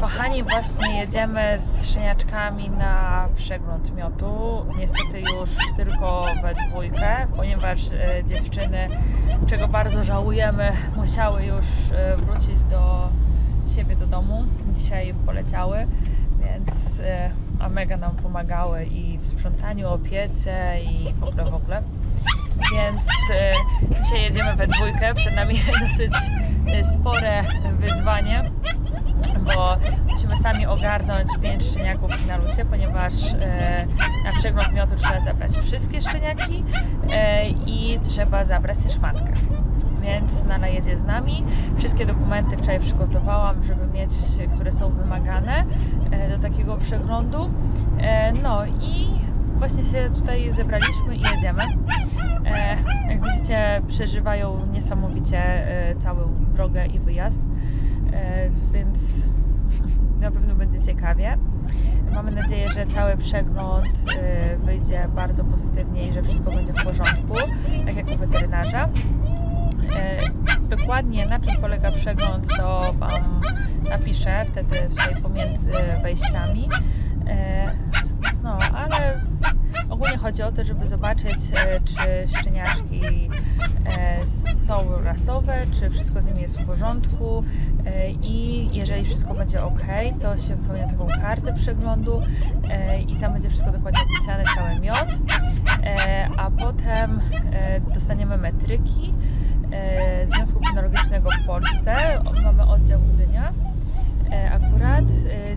Kochani, właśnie jedziemy z szczeniaczkami na przegląd miotu. Niestety już tylko we dwójkę, ponieważ e, dziewczyny, czego bardzo żałujemy, musiały już e, wrócić do siebie do domu. Dzisiaj poleciały, więc e, a mega nam pomagały i w sprzątaniu, opiece i w ogóle w ogóle. Więc dzisiaj jedziemy we dwójkę. Przed nami dosyć spore wyzwanie bo musimy sami ogarnąć pięć szczeniaków w Nalusie, ponieważ e, na przegląd miotu trzeba zabrać wszystkie szczeniaki e, i trzeba zabrać też matkę. Więc Nala jedzie z nami. Wszystkie dokumenty wczoraj przygotowałam, żeby mieć, które są wymagane e, do takiego przeglądu. E, no i właśnie się tutaj zebraliśmy i jedziemy. E, jak widzicie, przeżywają niesamowicie e, całą drogę i wyjazd. E, więc na pewno będzie ciekawie. Mamy nadzieję, że cały przegląd e, wyjdzie bardzo pozytywnie i że wszystko będzie w porządku, tak jak u weterynarza. E, Dokładnie na czym polega przegląd, to Wam napiszę wtedy tutaj pomiędzy wejściami. Ogólnie chodzi o to, żeby zobaczyć, e, czy szczeniaczki e, są rasowe, czy wszystko z nimi jest w porządku e, i jeżeli wszystko będzie ok, to się wypełnia taką kartę przeglądu i tam będzie wszystko dokładnie opisane, cały miod, E, a potem dostaniemy metryki Związku Kynologicznego w Polsce. Mamy oddział Gdynia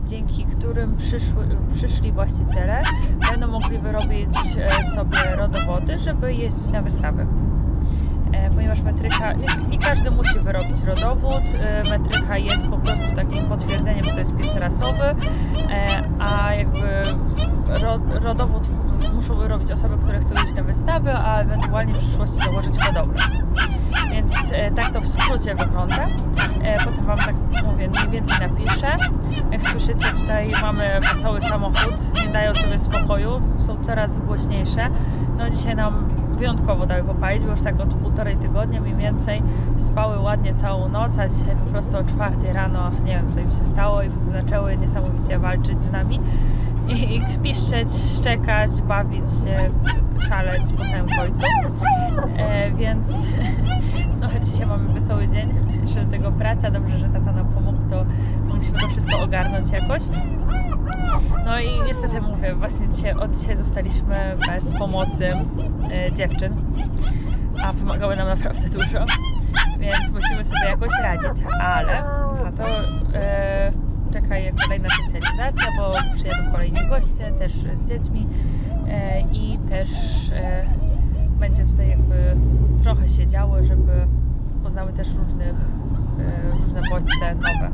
dzięki którym przyszły, przyszli właściciele będą mogli wyrobić e, sobie rodowody, żeby jeździć na wystawy. E, Ponieważ metryka, nie, nie każdy musi wyrobić rodowód, e, metryka jest po prostu takim potwierdzeniem, że to jest pies rasowy, a jakby ro, rodowód muszą wyrobić osoby, które chcą iść na wystawy, a ewentualnie w przyszłości założyć hodowlę. E, tak to w skrócie wygląda. E, potem Wam tak mówię, mniej więcej napiszę. Jak słyszycie, tutaj mamy wesoły samochód, nie dają sobie spokoju, są coraz głośniejsze. No dzisiaj nam wyjątkowo dały popalić, bo już tak od półtorej tygodnia mniej więcej spały ładnie całą noc, a dzisiaj po prostu o czwartej rano, nie wiem co im się stało i zaczęły niesamowicie walczyć z nami i, i piszczeć, szczekać, bawić się, szaleć po całym końcu. E, więc dzisiaj mamy wesoły dzień, jeszcze do tego praca, dobrze, że tata nam pomógł, to mogliśmy to wszystko ogarnąć jakoś. No i niestety mówię, właśnie dzisiaj, od dzisiaj zostaliśmy bez pomocy e, dziewczyn, a pomagały nam naprawdę dużo, więc musimy sobie jakoś radzić, ale za to e, czeka je kolejna socjalizacja, bo przyjadą kolejni goście też z dziećmi e, i też będzie tutaj jakby trochę się działo, żeby poznały też różnych, e, różne bodźce nowe.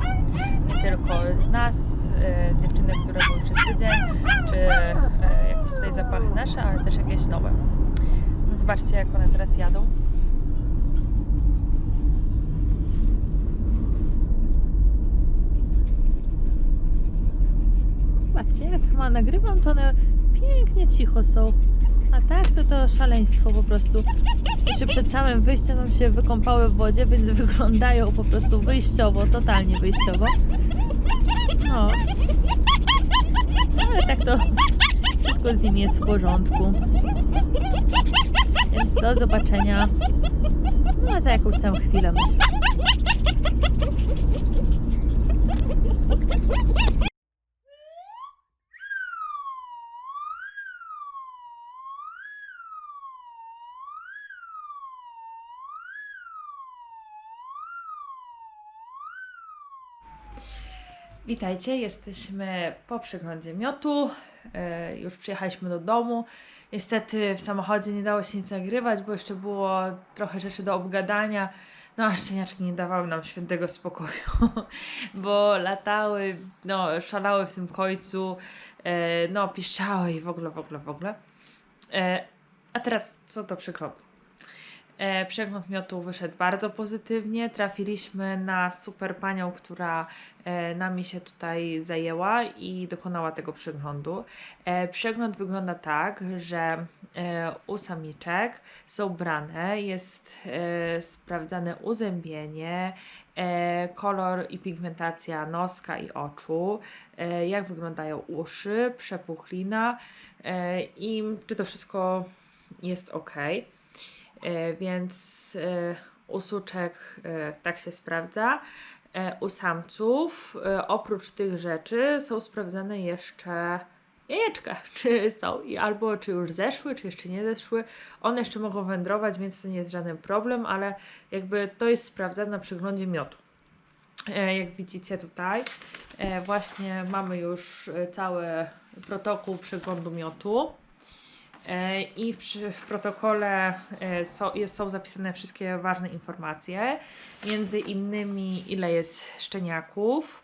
Nie tylko nas, e, dziewczyny, które były przez tydzień, czy e, jakieś tutaj zapachy nasze, ale też jakieś nowe. No zobaczcie, jak one teraz jadą. Patrzcie, jak chyba nagrywam, to one pięknie cicho są. A tak, to to szaleństwo po prostu. Jeszcze przed samym wyjściem nam się wykąpały w wodzie, więc wyglądają po prostu wyjściowo, totalnie wyjściowo. No. Ale tak to wszystko z nimi jest w porządku. Więc do zobaczenia. No za jakąś tam chwilę myślę. Witajcie, jesteśmy po przeglądzie miotu. E, Już przyjechaliśmy do domu. Niestety w samochodzie nie dało się nic nagrywać, bo jeszcze było trochę rzeczy do obgadania. No a szczeniaczki nie dawały nam świętego spokoju, bo latały, no szalały w tym końcu, e, no piszczały i w ogóle, w ogóle, w ogóle. E, A teraz co do przeglądu. E, Przegląd miotu wyszedł bardzo pozytywnie. Trafiliśmy na super panią, która e, nami się tutaj zajęła i dokonała tego przeglądu. E, Przegląd wygląda tak, że u samiczek są brane, jest sprawdzane uzębienie, kolor i pigmentacja noska i oczu, jak wyglądają uszy, przepuchlina i czy to wszystko jest ok. E, więc e, u suczek e, tak się sprawdza. U samców oprócz tych rzeczy są sprawdzane jeszcze jajeczka, czy są i albo czy już zeszły, czy jeszcze nie zeszły. One jeszcze mogą wędrować, więc to nie jest żaden problem, ale jakby to jest sprawdzane na przeglądzie miotu. Jak widzicie tutaj, właśnie mamy już cały protokół przeglądu miotu. E, I przy- w protokole e, są, są zapisane wszystkie ważne informacje, między innymi ile jest szczeniaków,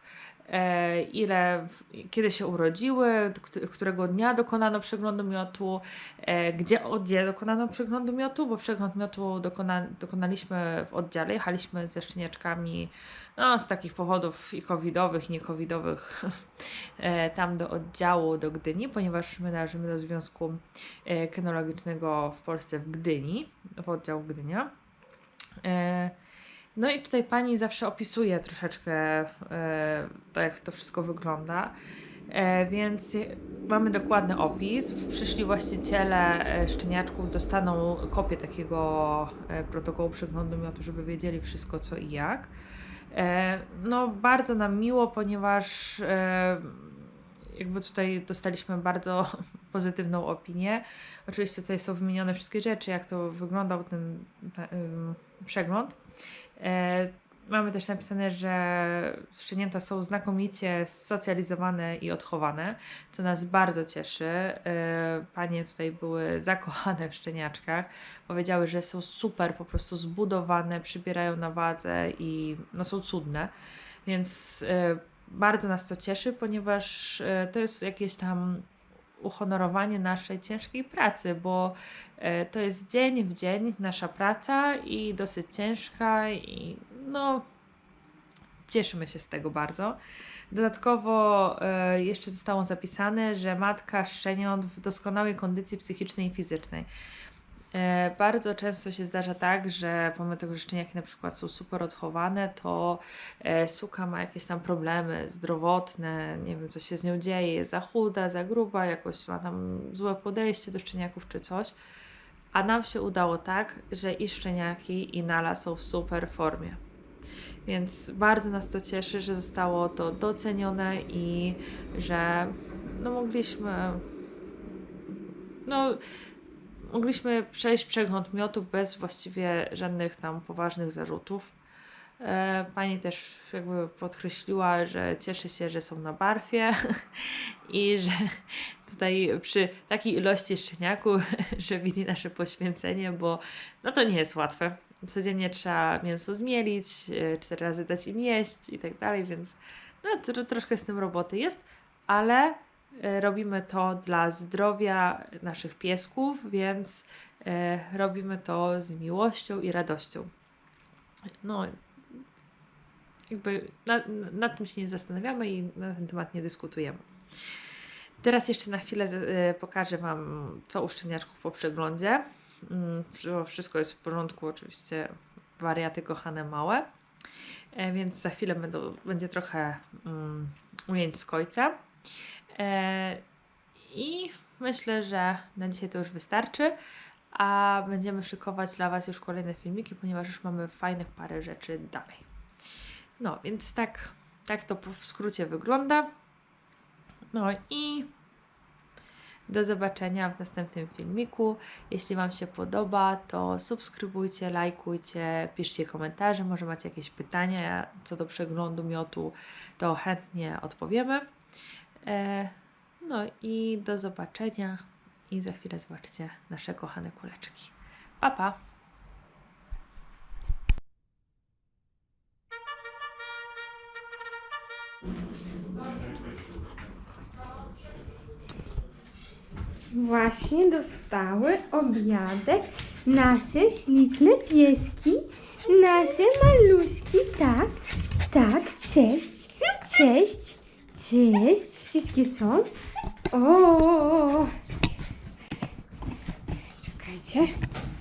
ile, kiedy się urodziły, którego dnia dokonano przeglądu miotu, e, gdzie, gdzie dokonano przeglądu miotu, bo przegląd miotu dokona, dokonaliśmy w oddziale, jechaliśmy ze szczeniaczkami no, z takich powodów i covidowych, i niecovidowych e, tam do oddziału do Gdyni, ponieważ my należymy do Związku e, Kynologicznego w Polsce w Gdyni, w oddział Gdynia. No i tutaj pani zawsze opisuje troszeczkę e, to, jak to wszystko wygląda. E, Więc mamy dokładny opis. Przyszli właściciele e, szczeniaczków dostaną kopię takiego e, protokołu przeglądu miotu, żeby wiedzieli wszystko co i jak. E, No, bardzo nam miło, ponieważ e, jakby tutaj dostaliśmy bardzo pozytywną opinię. Oczywiście tutaj są wymienione wszystkie rzeczy, jak to wyglądał ten ta, ym, przegląd. E, Mamy też napisane, że szczenięta są znakomicie socjalizowane i odchowane, co nas bardzo cieszy. E, Panie tutaj były zakochane w szczeniaczkach. Powiedziały, że są super, po prostu zbudowane, przybierają na wadze i no, są cudne. Więc e, bardzo nas to cieszy, ponieważ to jest jakieś tam uhonorowanie naszej ciężkiej pracy, bo e, to jest dzień w dzień nasza praca i dosyć ciężka i no cieszymy się z tego bardzo. Dodatkowo e, jeszcze zostało zapisane, że matka szczeniąt w doskonałej kondycji psychicznej i fizycznej. E, Bardzo często się zdarza tak, że pomimo tego, że szczeniaki na przykład są super odchowane, to e, suka ma jakieś tam problemy zdrowotne, nie wiem co się z nią dzieje, jest za chuda, za gruba, jakoś ma tam złe podejście do szczeniaków czy coś. A nam się udało tak, że i szczeniaki, i Nala są w super formie. Więc bardzo nas to cieszy, że zostało to docenione i że no mogliśmy no mogliśmy przejść przegląd miotu bez właściwie żadnych tam poważnych zarzutów. E, Pani też jakby podkreśliła, że cieszy się, że są na barfie i że tutaj przy takiej ilości szczeniaków, że widzi nasze poświęcenie, bo no to nie jest łatwe. Codziennie trzeba mięso zmielić, e, cztery razy dać im jeść i tak dalej, więc no tro, troszkę z tym roboty jest, ale robimy to dla zdrowia naszych piesków, więc e, robimy to z miłością i radością. No, jakby na, nad tym się nie zastanawiamy i na ten temat nie dyskutujemy. Teraz jeszcze na chwilę e, pokażę Wam, co u szczeniaczków po przeglądzie. Mm, Wszystko jest w porządku, oczywiście wariaty kochane małe. E, Więc za chwilę będą, będzie trochę mm, ujęć z końca. E, I myślę, że na dzisiaj to już wystarczy. A będziemy szykować dla Was już kolejne filmiki, ponieważ już mamy fajnych parę rzeczy dalej. No, więc tak, tak to w skrócie wygląda. No i do zobaczenia w następnym filmiku. Jeśli Wam się podoba, to subskrybujcie, lajkujcie, piszcie komentarze. Może macie jakieś pytania co do przeglądu miotu, to chętnie odpowiemy. E, no i do zobaczenia i za chwilę zobaczycie nasze kochane kuleczki. Pa, pa! Właśnie dostały obiadek nasze śliczne pieski, nasze maluśki, tak, tak, cześć, cześć, cześć, wszystkie są. O, czekajcie. O.